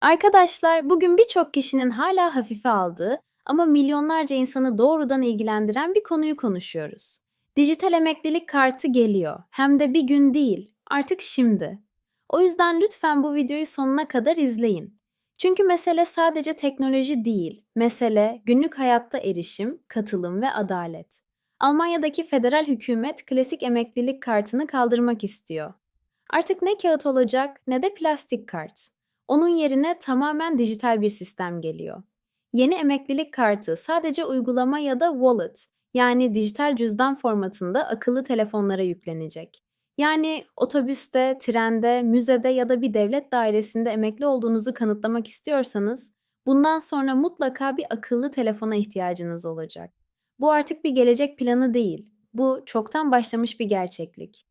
Arkadaşlar, bugün birçok kişinin hala hafife aldığı ama milyonlarca insanı doğrudan ilgilendiren bir konuyu konuşuyoruz. Dijital emeklilik kartı geliyor. Hem de bir gün değil, artık şimdi. O yüzden lütfen bu videoyu sonuna kadar izleyin. Çünkü mesele sadece teknoloji değil, mesele günlük hayatta erişim, katılım ve adalet. Almanya'daki federal hükümet klasik emeklilik kartını kaldırmak istiyor. Artık ne kağıt olacak ne de plastik kart. Onun yerine tamamen dijital bir sistem geliyor. Yeni emeklilik kartı sadece uygulama ya da wallet yani dijital cüzdan formatında akıllı telefonlara yüklenecek. Yani otobüste, trende, müzede ya da bir devlet dairesinde emekli olduğunuzu kanıtlamak istiyorsanız bundan sonra mutlaka bir akıllı telefona ihtiyacınız olacak. Bu artık bir gelecek planı değil. Bu çoktan başlamış bir gerçeklik.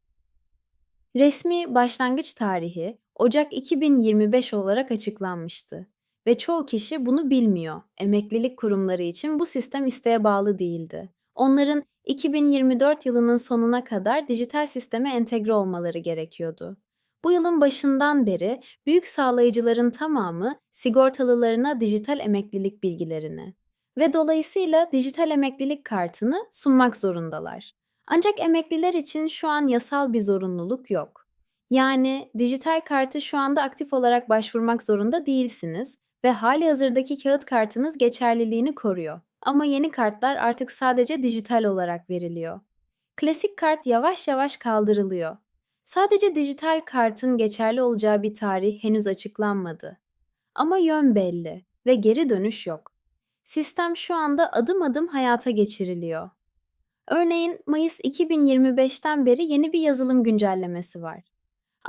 Resmi başlangıç tarihi Ocak 2025 olarak açıklanmıştı ve çoğu kişi bunu bilmiyor. Emeklilik kurumları için bu sistem isteğe bağlı değildi. Onların 2024 yılının sonuna kadar dijital sisteme entegre olmaları gerekiyordu. Bu yılın başından beri büyük sağlayıcıların tamamı sigortalılarına dijital emeklilik bilgilerini ve dolayısıyla dijital emeklilik kartını sunmak zorundalar. Ancak emekliler için şu an yasal bir zorunluluk yok. Yani dijital kartı şu anda aktif olarak başvurmak zorunda değilsiniz ve halihazırdaki kağıt kartınız geçerliliğini koruyor. Ama yeni kartlar artık sadece dijital olarak veriliyor. Klasik kart yavaş yavaş kaldırılıyor. Sadece dijital kartın geçerli olacağı bir tarih henüz açıklanmadı. Ama yön belli ve geri dönüş yok. Sistem şu anda adım adım hayata geçiriliyor. Örneğin Mayıs 2025'ten beri yeni bir yazılım güncellemesi var.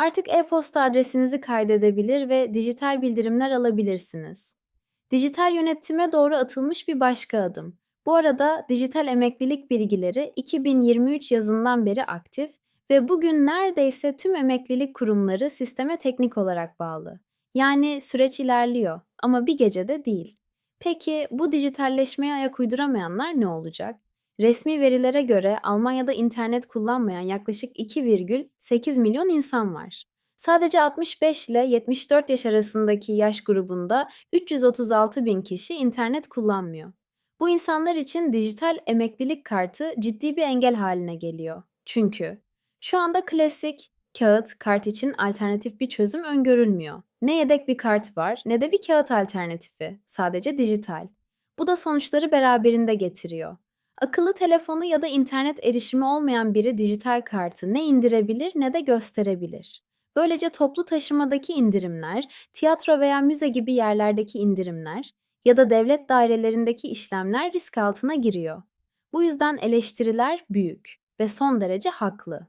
Artık e-posta adresinizi kaydedebilir ve dijital bildirimler alabilirsiniz. Dijital yönetime doğru atılmış bir başka adım. Bu arada dijital emeklilik bilgileri 2023 yazından beri aktif ve bugün neredeyse tüm emeklilik kurumları sisteme teknik olarak bağlı. Yani süreç ilerliyor ama bir gecede değil. Peki bu dijitalleşmeye ayak uyduramayanlar ne olacak? Resmi verilere göre Almanya'da internet kullanmayan yaklaşık 2,8 milyon insan var. Sadece 65 ile 74 yaş arasındaki yaş grubunda 336 bin kişi internet kullanmıyor. Bu insanlar için dijital emeklilik kartı ciddi bir engel haline geliyor. Çünkü şu anda klasik kağıt kart için alternatif bir çözüm öngörülmüyor. Ne yedek bir kart var ne de bir kağıt alternatifi, sadece dijital. Bu da sonuçları beraberinde getiriyor. Akıllı telefonu ya da internet erişimi olmayan biri dijital kartı ne indirebilir ne de gösterebilir. Böylece toplu taşımadaki indirimler, tiyatro veya müze gibi yerlerdeki indirimler ya da devlet dairelerindeki işlemler risk altına giriyor. Bu yüzden eleştiriler büyük ve son derece haklı.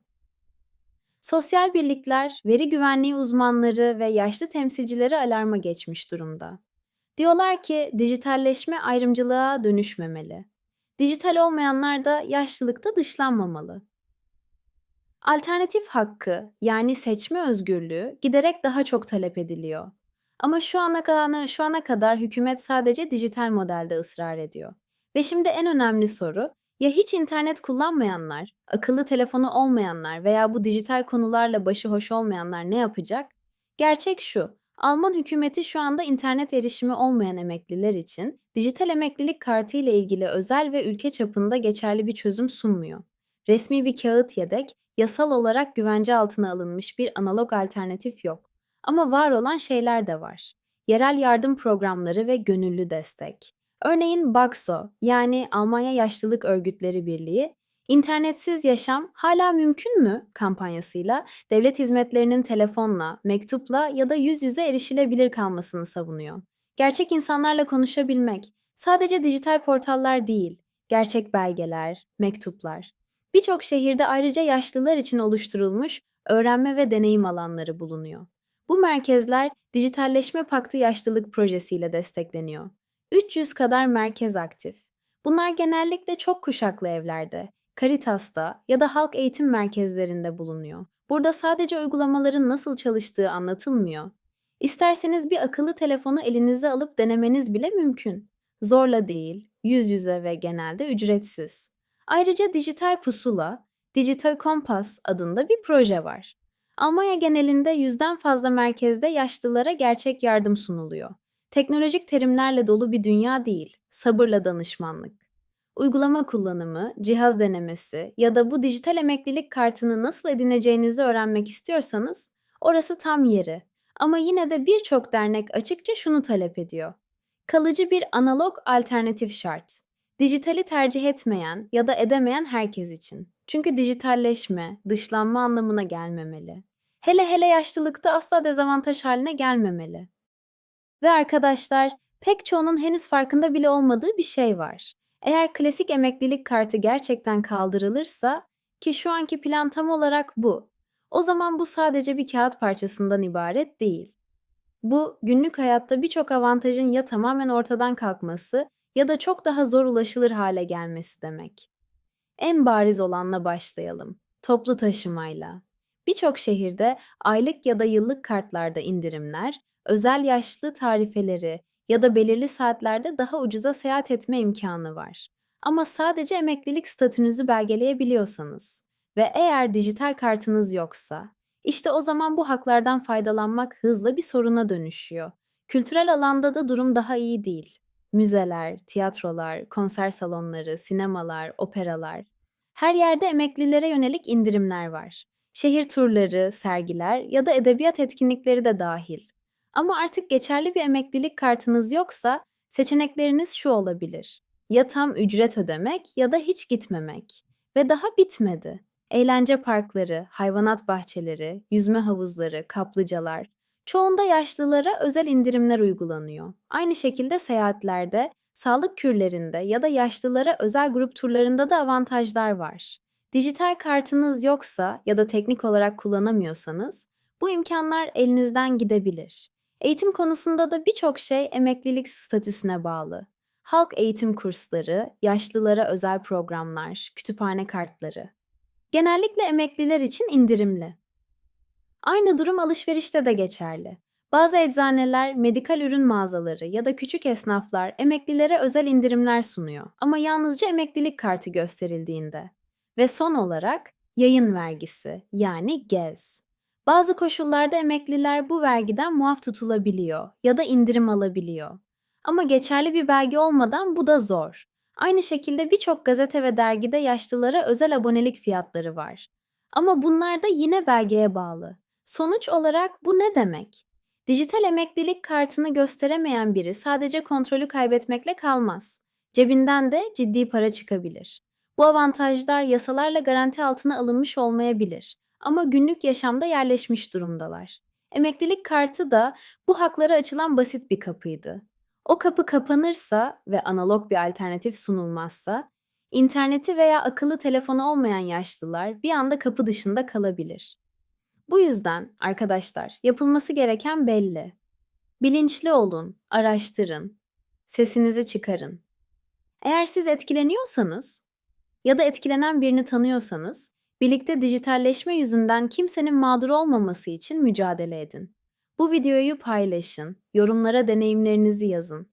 Sosyal birlikler, veri güvenliği uzmanları ve yaşlı temsilcileri alarma geçmiş durumda. Diyorlar ki dijitalleşme ayrımcılığa dönüşmemeli. Dijital olmayanlar da yaşlılıkta dışlanmamalı. Alternatif hakkı yani seçme özgürlüğü giderek daha çok talep ediliyor. Ama şu ana kadar, şu ana kadar hükümet sadece dijital modelde ısrar ediyor. Ve şimdi en önemli soru ya hiç internet kullanmayanlar, akıllı telefonu olmayanlar veya bu dijital konularla başı hoş olmayanlar ne yapacak? Gerçek şu. Alman hükümeti şu anda internet erişimi olmayan emekliler için dijital emeklilik kartı ile ilgili özel ve ülke çapında geçerli bir çözüm sunmuyor. Resmi bir kağıt yedek, yasal olarak güvence altına alınmış bir analog alternatif yok. Ama var olan şeyler de var. Yerel yardım programları ve gönüllü destek. Örneğin Bakso yani Almanya Yaşlılık Örgütleri Birliği İnternetsiz yaşam hala mümkün mü kampanyasıyla devlet hizmetlerinin telefonla, mektupla ya da yüz yüze erişilebilir kalmasını savunuyor. Gerçek insanlarla konuşabilmek, sadece dijital portallar değil, gerçek belgeler, mektuplar. Birçok şehirde ayrıca yaşlılar için oluşturulmuş öğrenme ve deneyim alanları bulunuyor. Bu merkezler Dijitalleşme Paktı Yaşlılık projesiyle destekleniyor. 300 kadar merkez aktif. Bunlar genellikle çok kuşaklı evlerde, Caritas'ta ya da halk eğitim merkezlerinde bulunuyor. Burada sadece uygulamaların nasıl çalıştığı anlatılmıyor. İsterseniz bir akıllı telefonu elinize alıp denemeniz bile mümkün. Zorla değil, yüz yüze ve genelde ücretsiz. Ayrıca Dijital Pusula, Digital Kompas adında bir proje var. Almanya genelinde yüzden fazla merkezde yaşlılara gerçek yardım sunuluyor. Teknolojik terimlerle dolu bir dünya değil, sabırla danışmanlık. Uygulama kullanımı, cihaz denemesi ya da bu dijital emeklilik kartını nasıl edineceğinizi öğrenmek istiyorsanız orası tam yeri. Ama yine de birçok dernek açıkça şunu talep ediyor. Kalıcı bir analog alternatif şart. Dijitali tercih etmeyen ya da edemeyen herkes için. Çünkü dijitalleşme, dışlanma anlamına gelmemeli. Hele hele yaşlılıkta asla dezavantaj haline gelmemeli. Ve arkadaşlar, pek çoğunun henüz farkında bile olmadığı bir şey var. Eğer klasik emeklilik kartı gerçekten kaldırılırsa ki şu anki plan tam olarak bu. O zaman bu sadece bir kağıt parçasından ibaret değil. Bu günlük hayatta birçok avantajın ya tamamen ortadan kalkması ya da çok daha zor ulaşılır hale gelmesi demek. En bariz olanla başlayalım. Toplu taşımayla. Birçok şehirde aylık ya da yıllık kartlarda indirimler, özel yaşlı tarifeleri ya da belirli saatlerde daha ucuza seyahat etme imkanı var. Ama sadece emeklilik statünüzü belgeleyebiliyorsanız ve eğer dijital kartınız yoksa, işte o zaman bu haklardan faydalanmak hızla bir soruna dönüşüyor. Kültürel alanda da durum daha iyi değil. Müzeler, tiyatrolar, konser salonları, sinemalar, operalar. Her yerde emeklilere yönelik indirimler var. Şehir turları, sergiler ya da edebiyat etkinlikleri de dahil. Ama artık geçerli bir emeklilik kartınız yoksa seçenekleriniz şu olabilir. Ya tam ücret ödemek ya da hiç gitmemek. Ve daha bitmedi. Eğlence parkları, hayvanat bahçeleri, yüzme havuzları, kaplıcalar. Çoğunda yaşlılara özel indirimler uygulanıyor. Aynı şekilde seyahatlerde, sağlık kürlerinde ya da yaşlılara özel grup turlarında da avantajlar var. Dijital kartınız yoksa ya da teknik olarak kullanamıyorsanız bu imkanlar elinizden gidebilir. Eğitim konusunda da birçok şey emeklilik statüsüne bağlı. Halk eğitim kursları, yaşlılara özel programlar, kütüphane kartları. Genellikle emekliler için indirimli. Aynı durum alışverişte de geçerli. Bazı eczaneler, medikal ürün mağazaları ya da küçük esnaflar emeklilere özel indirimler sunuyor ama yalnızca emeklilik kartı gösterildiğinde. Ve son olarak yayın vergisi yani GEZ. Bazı koşullarda emekliler bu vergiden muaf tutulabiliyor ya da indirim alabiliyor. Ama geçerli bir belge olmadan bu da zor. Aynı şekilde birçok gazete ve dergide yaşlılara özel abonelik fiyatları var. Ama bunlar da yine belgeye bağlı. Sonuç olarak bu ne demek? Dijital emeklilik kartını gösteremeyen biri sadece kontrolü kaybetmekle kalmaz. Cebinden de ciddi para çıkabilir. Bu avantajlar yasalarla garanti altına alınmış olmayabilir ama günlük yaşamda yerleşmiş durumdalar. Emeklilik kartı da bu haklara açılan basit bir kapıydı. O kapı kapanırsa ve analog bir alternatif sunulmazsa, interneti veya akıllı telefonu olmayan yaşlılar bir anda kapı dışında kalabilir. Bu yüzden arkadaşlar yapılması gereken belli. Bilinçli olun, araştırın, sesinizi çıkarın. Eğer siz etkileniyorsanız ya da etkilenen birini tanıyorsanız, birlikte dijitalleşme yüzünden kimsenin mağdur olmaması için mücadele edin. Bu videoyu paylaşın, yorumlara deneyimlerinizi yazın.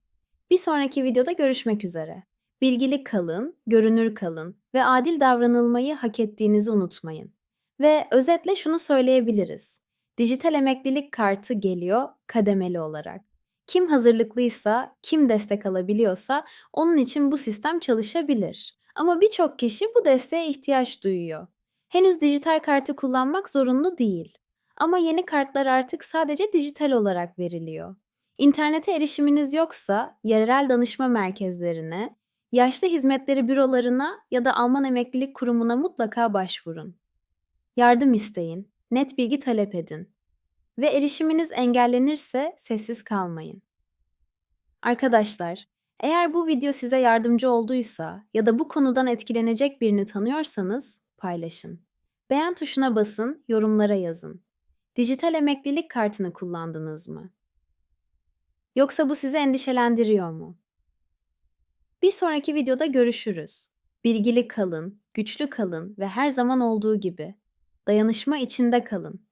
Bir sonraki videoda görüşmek üzere. Bilgili kalın, görünür kalın ve adil davranılmayı hak ettiğinizi unutmayın. Ve özetle şunu söyleyebiliriz. Dijital emeklilik kartı geliyor kademeli olarak. Kim hazırlıklıysa, kim destek alabiliyorsa onun için bu sistem çalışabilir. Ama birçok kişi bu desteğe ihtiyaç duyuyor. Henüz dijital kartı kullanmak zorunlu değil. Ama yeni kartlar artık sadece dijital olarak veriliyor. İnternete erişiminiz yoksa yerel danışma merkezlerine, yaşlı hizmetleri bürolarına ya da Alman Emeklilik Kurumu'na mutlaka başvurun. Yardım isteyin, net bilgi talep edin ve erişiminiz engellenirse sessiz kalmayın. Arkadaşlar, eğer bu video size yardımcı olduysa ya da bu konudan etkilenecek birini tanıyorsanız paylaşın. Beğen tuşuna basın, yorumlara yazın. Dijital emeklilik kartını kullandınız mı? Yoksa bu sizi endişelendiriyor mu? Bir sonraki videoda görüşürüz. Bilgili kalın, güçlü kalın ve her zaman olduğu gibi dayanışma içinde kalın.